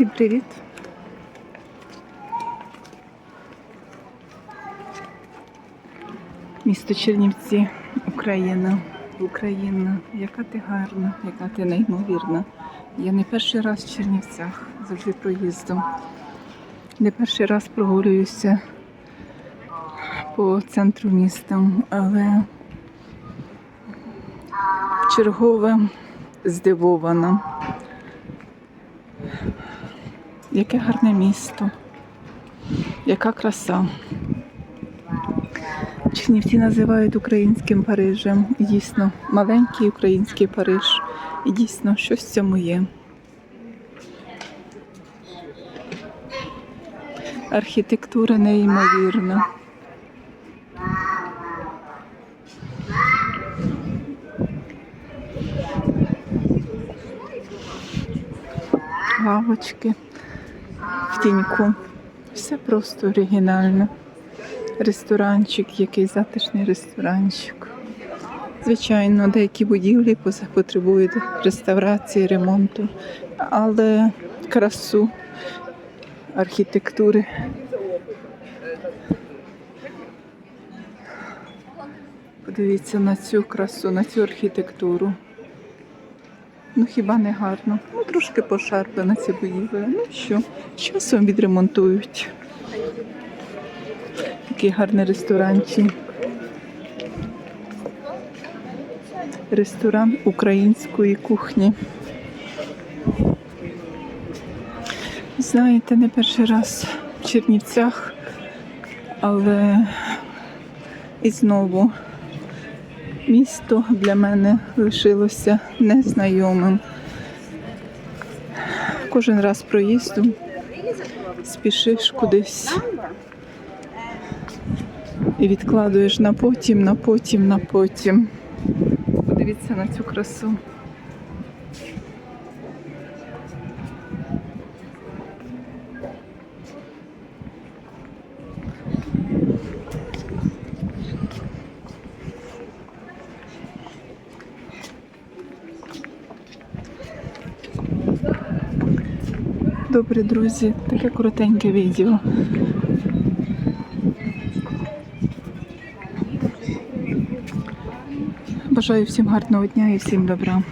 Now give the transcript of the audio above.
Всім привіт! Місто Чернівці, Україна, Україна, яка ти гарна, яка ти неймовірна. Я не перший раз в Чернівцях, завжди проїздом. Не перший раз прогулююся по центру міста, але чергове здивована. Яке гарне місто, яка краса. Чернівці називають українським Парижем. І дійсно, маленький український Париж. І дійсно, щось в цьому є. Архітектура неймовірна. Лавочки в тіньку. Все просто оригінально. Ресторанчик, який затишний ресторанчик. Звичайно, деякі будівлі потребують реставрації, ремонту, але красу архітектури. Подивіться на цю красу, на цю архітектуру. Ну хіба не гарно? Ну трошки пошарпана ця будівля. Ну що, часом відремонтують. Такий гарний ресторанчик. Ресторан української кухні. Знаєте, не перший раз в Чернівцях, але і знову місто для мене лишилося незнайомим. Кожен раз проїздом спішиш кудись і відкладуєш на потім, на потім, на потім. Подивіться на цю красу. Добрі друзі, таке коротеньке відео. Бажаю всім гарного дня і всім добра.